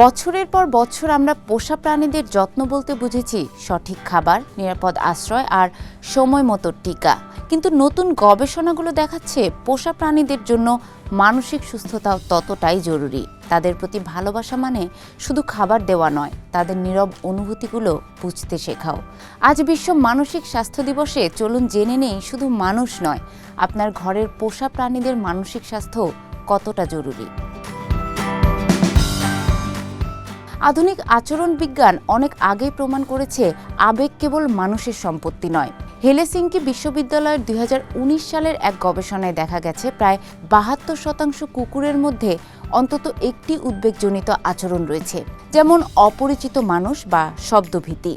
বছরের পর বছর আমরা পোষা প্রাণীদের যত্ন বলতে বুঝেছি। সঠিক খাবার, নিরাপদ আশ্রয় আর সময় মতো টিকা। কিন্তু নতুন গবেষণাগুলো দেখাচ্ছে পোষা প্রাণীদের জন্য মানসিক সুস্থতাও ততটাই জরুরি। তাদের প্রতি ভালোবাসা মানে শুধু খাবার দেওয়া নয়, তাদের নীরব অনুভূতিগুলো বুঝতে শেখাও। আজ বিশ্ব মানসিক স্বাস্থ্য দিবসে চলুন জেনে নেই শুধু মানুষ নয়, আপনার ঘরের পোষা প্রাণীদের মানসিক স্বাস্থ্য কতটা জরুরি। আধুনিক আচরণ বিজ্ঞান অনেক আগেই প্রমাণ করেছে, আবেগ কেবল মানুষের সম্পত্তি নয়। হেলেসিঙ্কি বিশ্ববিদ্যালয়ের দুই হাজার উনিশ সালের এক গবেষণায় দেখা গেছে, প্রায় বাহাত্তর শতাংশ কুকুরের মধ্যে অন্তত একটি উদ্বেগজনিত আচরণ রয়েছে, যেমন অপরিচিত মানুষ বা শব্দভীতি।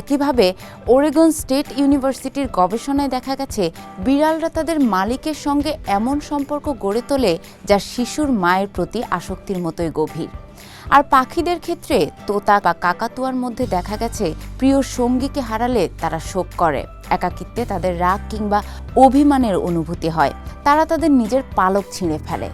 একইভাবে ওরেগন স্টেট ইউনিভার্সিটির গবেষণায় দেখা গেছে, বিড়ালরা তাদের মালিকের সঙ্গে এমন সম্পর্ক গড়ে তোলে যা শিশুর মায়ের প্রতি আসক্তির মতোই গভীর। আর পাখিদের ক্ষেত্রে তোতা বা কাকাতুয়ার মধ্যে দেখা গেছে, প্রিয় সঙ্গীকে হারালে তারা শোক করে। একাকিত্বে তাদের রাগ কিংবা অভিমানের অনুভূতি হয়। তারা তাদের নিজের পালক ছিঁড়ে ফেলে।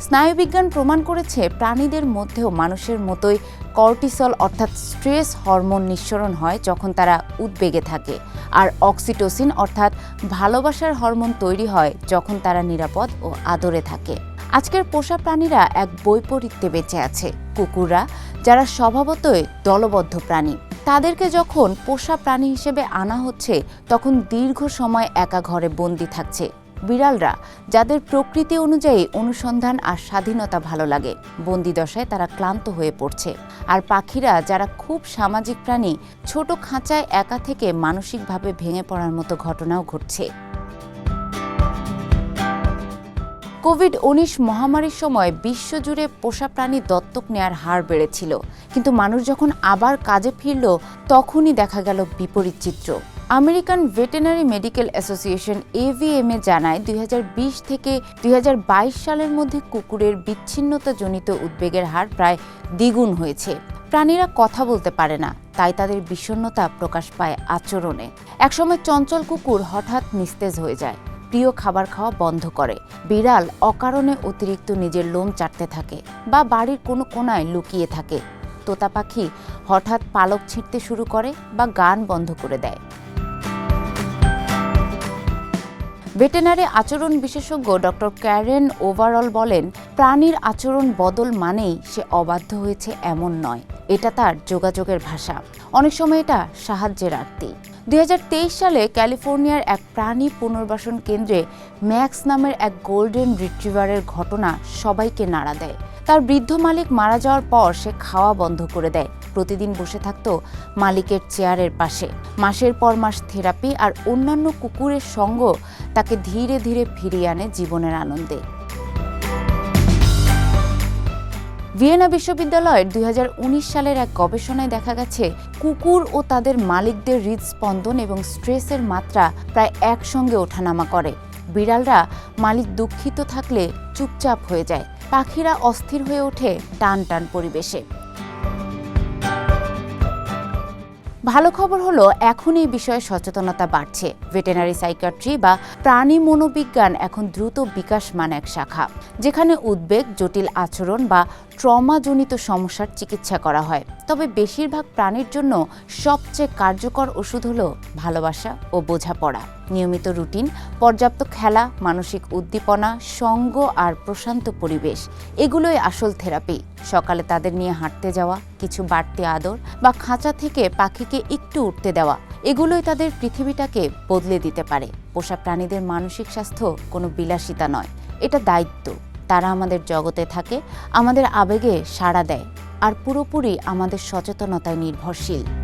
স্নায়ুবিজ্ঞান প্রমাণ করেছে, প্রাণীদের মধ্যেও মানুষের মতোই কর্টিসল অর্থাৎ স্ট্রেস হরমোন নিঃসরণ হয় যখন তারা উদ্বেগে থাকে। আর অক্সিটোসিন অর্থাৎ ভালোবাসার হরমোন তৈরি হয় যখন তারা নিরাপদ ও আদরে থাকে। আজকের পোষা প্রাণীরা এক বৈপরীত্যে বেঁচে আছে। কুকুররা, যারা স্বভাবতই দলবদ্ধ প্রাণী, তাদেরকে যখন পোষা প্রাণী হিসেবে আনা হচ্ছে, তখন দীর্ঘ সময় একা ঘরে বন্দি থাকছে। বিড়ালরা, যাদের প্রকৃতি অনুযায়ী অনুসন্ধান আর স্বাধীনতা ভালো লাগে, বন্দি দশায় তারা ক্লান্ত হয়ে পড়ছে। আর পাখিরা, যারা খুব সামাজিক প্রাণী, ছোট খাঁচায় একা থেকে মানসিকভাবে ভেঙে পড়ার মতো ঘটনাও ঘটছে। কোভিড উনিশ মহামারীর সময় বিশ্বজুড়ে পোষা প্রাণী দত্তক নেয়ার হার বেড়েছিল। কিন্তু মানুষ যখন আবার কাজে ফিরল, তখনই দেখা গেল বিপরীত চিত্র। American veterinary medical association AVMA জানায়, দুই হাজার বিশ থেকে দুই হাজার বাইশ সালের মধ্যে কুকুরের বিচ্ছিন্নতাজনিত উদ্বেগের হার প্রায় দ্বিগুণ হয়েছে। প্রাণীরা কথা বলতে পারে না, তাই তাদের বিষণ্ণতা প্রকাশ পায় আচরণে। একসময় চঞ্চল কুকুর হঠাৎ নিস্তেজ হয়ে যায়। প্রিয় খাবার খাওয়া বন্ধ করে। বিড়াল অকারণে অতিরিক্ত নিজের লোম চাটতে থাকে বা বাড়ির কোনো কোনায় লুকিয়ে থাকে। তোতা পাখি হঠাৎ পালক ছিঁড়তে শুরু করে বা গান বন্ধ করে দেয়। ভেটেনারি আচরণ বিশেষজ্ঞ ডক্টর ক্যারেন ওভারঅল বলেন, প্রাণীর আচরণ বদল মানেই সে অবাধ্য হয়েছে এমন নয়। এটা তার যোগাযোগের ভাষা। অনেক সময় এটা সাহায্যের আর্তি। দুই হাজার তেইশ সালে ক্যালিফোর্নিয়ার এক প্রাণী পুনর্বাসন কেন্দ্রে ম্যাক্স নামের এক গোল্ডেন রিট্রিভারের ঘটনা সবাইকে নাড়া দেয়। তার বৃদ্ধ মালিক মারা যাওয়ার পর সে খাওয়া বন্ধ করে দেয়। প্রতিদিন বসে থাকতো মালিকের চেয়ারের পাশে। মাসের পর মাস থেরাপি আর অন্যান্য কুকুরের সঙ্গ তাকে ধীরে ধীরে ফিরিয়ে আনে জীবনের আনন্দে। ভিয়েনা বিশ্ববিদ্যালয়ের দুই হাজার উনিশ সালের এক গবেষণায় দেখা গেছে, কুকুর ও তাদের মালিকদের হৃদস্পন্দন এবং স্ট্রেসের মাত্রা প্রায় একসঙ্গে ওঠানামা করে। বিড়ালরা মালিক দুঃখিত থাকলে চুপচাপ হয়ে যায়। পাখিরা অস্থির হয়ে ওঠে টান টান পরিবেশে। ভালো খবর হলো এখন এই বিষয়ে সচেতনতা বাড়ছে। ভেটেনারি সাইকাট্রি বা প্রাণী মনোবিজ্ঞান এখন দ্রুত বিকাশমান এক শাখা। যেখানে উদ্বেগ, জটিল আচরণ বা ট্রমাজনিত সমস্যার চিকিৎসা করা হয়। তবে বেশিরভাগ প্রাণীর জন্য সবচেয়ে কার্যকর ওষুধ হলো ভালোবাসা ও বোঝাপড়া। নিয়মিত রুটিন, পর্যাপ্ত খেলা, মানসিক উদ্দীপনা, সঙ্গ আর প্রশান্ত পরিবেশ, এগুলোই আসল থেরাপি। সকালে তাদের নিয়ে হাঁটতে যাওয়া, কিছু বাড়তি আদর বা খাঁচা থেকে পাখিকে একটু উঠতে দেওয়া, এগুলোই তাদের পৃথিবীটাকে বদলে দিতে পারে। পোষা প্রাণীদের মানসিক স্বাস্থ্য কোনো বিলাসিতা নয়, এটা দায়িত্ব। তারা আমাদের জগতে থাকে আমাদের আবেগে সাড়া দেয় আর পুরোপুরি আমাদের সচেতনতায় নির্ভরশীল।